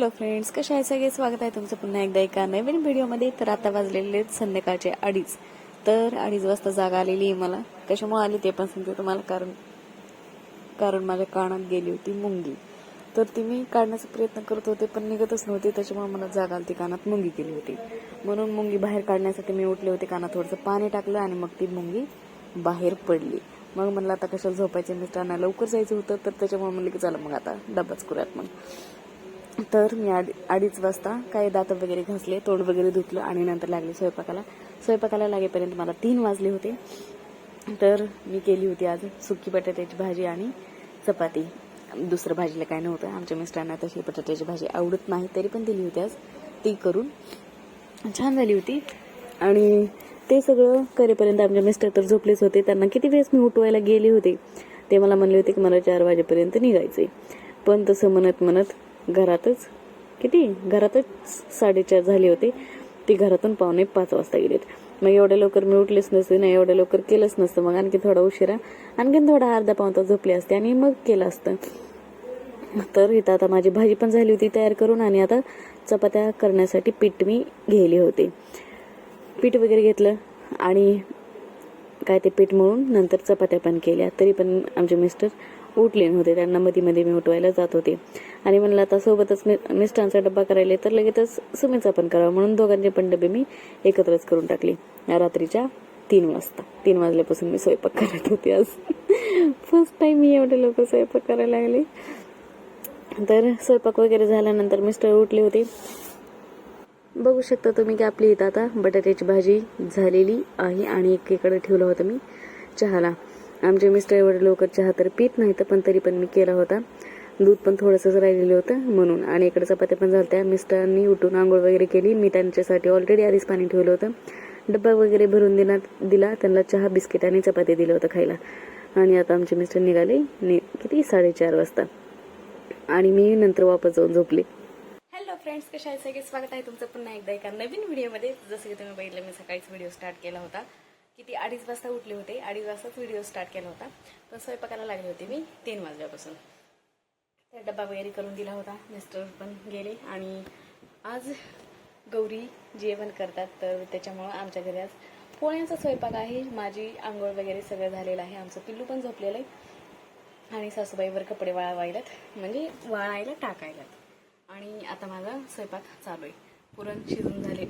Hello friends कशा आहे सगळे स्वागत आहे तुमचं पुन्हा एकदा एका नवीन व्हिडिओमध्ये. तर आता वाजलेले आहेत संध्याकाळचे अडीच. तर अडीच वाजता जागा आलेली आहे मला. कशामुळे आली ते पण सांगते तुम्हाला कारण कारण माझ्या कानात गेली होती मुंगी. तर ती मी काढण्याचा प्रयत्न करत होते पण निघतच नव्हती. त्याच्यामुळे मला जागा आली ती कानात मुंगी गेली होती. म्हणून मुंगी बाहेर काढण्यासाठी मी उठले होते कानात थोडंसं पाणी टाकलं आणि मग ती मुंगी बाहेर पडली. मग म्हणलं आता कशाला झोपायचे मिस्टरांना लवकर जायचं होतं तर त्याच्यामुळे म्हणलं की चला मग आता डब्बाच करूयात मग. तर मी आधी अडीच वाजता काही दात वगैरे घासले तोंड वगैरे धुतलं आणि नंतर लागले स्वयंपाकाला. स्वयंपाकाला लागेपर्यंत मला तीन वाजले होते. तर मी केली होती आज सुकी बटाट्याची भाजी आणि चपाती. दुसरं भाजीला काय नव्हतं. आमच्या मिस्टरांना तशी बटाट्याची भाजी आवडत नाही तरी पण दिली होती आज. ती करून छान झाली होती. आणि ते सगळं करेपर्यंत आमचे मिस्टर तर झोपलेच होते. त्यांना किती वेळेस मी उठवायला गेले होते ते मला म्हणले होते की मला चार वाजेपर्यंत निघायचंय. पण तसं म्हणत म्हणत घरातच किती? घरातच साडेचार झाले होते. ती घरातून पावणे पाच वाजता गेलेत. मग एवढ्या लवकर मी उठलेच नसते ना एवढ्या लवकर केलंच नसतं. मग आणखी थोडा उशिरा आणखीन थोडा अर्धा पाऊन तास झोपले असते आणि मग केलं असतं. तर इथं आता माझी भाजी पण झाली होती तयार करून आणि आता चपात्या करण्यासाठी पीठ मी घेतले होते. पीठ वगैरे घेतलं आणि काय ते पीठ मळून नंतर चपात्या पण केल्या. तरी पण आमचे मिस्टर उठले नव्हते. त्यांना मध्ये मध्ये मी उठवायला जात होते. आणि म्हणलं आता सोबतच मी मिस्टरांचा डब्बा करायला तर लगेचच सुमीचा पण करावा. म्हणून दोघांचे पण डबे मी एकत्रच करून टाकले. रात्रीच्या तीन वाजता. तीन वाजल्यापासून मी स्वयंपाक करत होते आज. फर्स्ट टाइम मी एवढे लोक स्वयंपाक करायला लागले. तर स्वयंपाक वगैरे झाल्यानंतर मिस्टर उठले होते. बघू शकता तुम्ही की आपली इथं आता बटाट्याची भाजी झालेली आहे आणि एकीकडे ठेवलं होतं मी चहाला. आमचे मिस्टर एवढे लवकर चहा तर पीत नाही तर पण तरी पण मी केला होता. दूध पण थोडंसंच राहिलेलं होतं म्हणून. आणि इकडे चपात्या पण झाल्या मिस्टरांनी उठून आंघोळ वगैरे केली. मी त्यांच्यासाठी ऑलरेडी आधीच पाणी ठेवलं होतं. डब्बा वगैरे भरून देण्यात दिला. त्यांना चहा बिस्किट आणि चपाती दिलं होतं खायला. आणि आता आमचे मिस्टर निघाले. नि किती? साडेचार वाजता. आणि मी नंतर वापस जाऊन झोपले. हॅलो फ्रेंड्स कशा आहे सगळे स्वागत आहे तुमचं पुन्हा एकदा एका नवीन व्हिडिओमध्ये जसं की तुम्ही बघितलं मी सकाळीच व्हिडिओ स्टार्ट केला होता. किती अडीच वाजता उठले होते अडीच वाजताच व्हिडिओ स्टार्ट केला होता. पण स्वयंपाकाला लागले होते मी तीन वाजल्यापासून. तर डबा वगैरे करून दिला होता मिस्टर पण गेले. आणि आज गौरी जेवण करतात तर त्याच्यामुळं आमच्या घरी आज पोळ्यांचा स्वयंपाक आहे. माझी आंघोळ वगैरे सगळं झालेलं आहे. आमचं पिल्लू पण झोपलेलं आहे. आणि सासूबाईवर कपडे वाळवायलात म्हणजे वाळायला टाकायलात. आणि आता माझा स्वयंपाक चालू आहे. पुरण शिजून झाले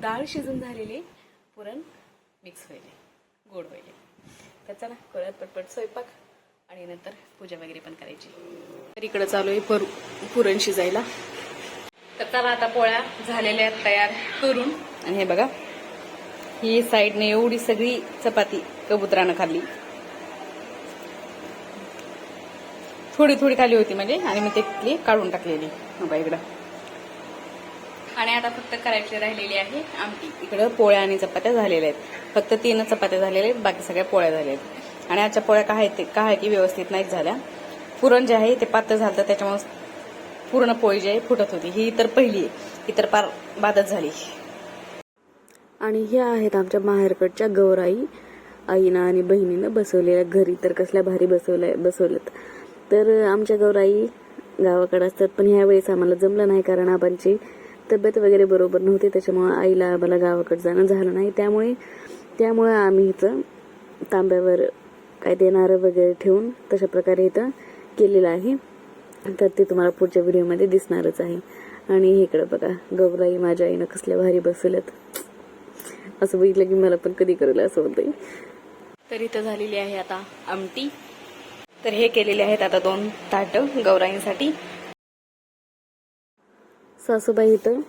डाळ शिजून झालेली पुरण मिक्स होईल गोड होईल. तर चला कळत पटपट स्वयंपाक आणि नंतर पूजा वगैरे पण करायची. तर इकडं चालू आहे पर पुरण शिजायला. तर चला आता पोळ्या झालेल्या तयार करून. आणि हे बघा ही साईडने एवढी सगळी चपाती कबुतरानं खाल्ली. थोडी थोडी खाली होती म्हणजे आणि मी ते काढून टाकलेली. बघा इकडं. आणि आता फक्त करायची राहिलेली आहे आमटी. इकडं पोळ्या आणि चपात्या झालेल्या आहेत. फक्त तीन चपात्या झालेल्या आहेत बाकी सगळ्या पोळ्या झाल्या आहेत. आणि आजच्या पोळ्या काय ते काय आहे की व्यवस्थित नाहीत झाल्या. पुरण जे आहे ते पातळ झालं त्याच्यामुळे पूर्ण पोळी जी आहे फुटत होती. ही तर पहिली आहे. ही तर पार बादच झाली. आणि ह्या आहेत आमच्या माहेरकडच्या गौराई आईनं आणि बहिणीनं बसवलेल्या घरी. तर कसल्या भारी बसवल्या बसवल्यात. तर आमच्या गौराई गावाकडे असतात पण ह्या वेळेस आम्हाला जमलं नाही कारण आबांची तब्येत वगैरे बरोबर नव्हती त्याच्यामुळे आईला आम्हाला गावाकडे जाणं झालं नाही. त्यामुळे त्यामुळे आम्ही इथं तांब्यावर काय देणारं वगैरे ठेवून तशा प्रकारे इथं केलेलं आहे. तर ते तुम्हाला पुढच्या व्हिडिओमध्ये दिसणारच आहे. आणि इकडं बघा गौराई माझ्या आईनं कसल्या भारी बसवल्यात. असं बघितलं की मला पण कधी करेल असं होतंय. तर इथं झालेली आहे आता आमटी. तर हे केलेले आहेत आता दोन ताट गौराईंसाठी. सासूबाई इथं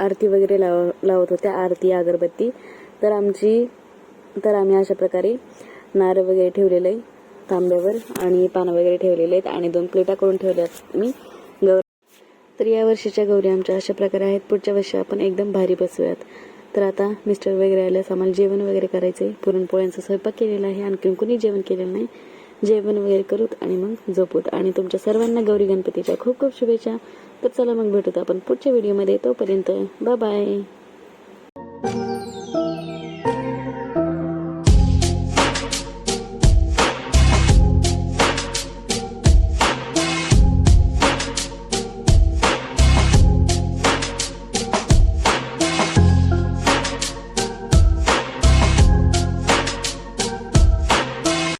आरती वगैरे लाव लावत होत्या आरती अगरबत्ती. तर आमची तर आम्ही अशा प्रकारे नारळ वगैरे ठेवलेलं आहे तांब्यावर आणि पानं वगैरे ठेवलेले आहेत आणि दोन प्लेटा करून ठेवल्यात मी गौर तर या वर्षीच्या गौरी आमच्या अशा प्रकारे आहेत. पुढच्या वर्षी आपण एकदम भारी बसूयात. तर आता मिस्टर वगैरे आल्यास आम्हाला जेवण वगैरे करायचं आहे पुरणपोळ्यांचा स्वयंपाक केलेला आहे. आणखी कुणी जेवण केलेलं नाही. जेवण वगैरे करूत आणि मग झोपूत. आणि तुमच्या सर्वांना गौरी गणपतीच्या खूप खूप शुभेच्छा. तर चला मग भेटूत आपण पुढच्या व्हिडिओमध्ये तोपर्यंत बाय बाय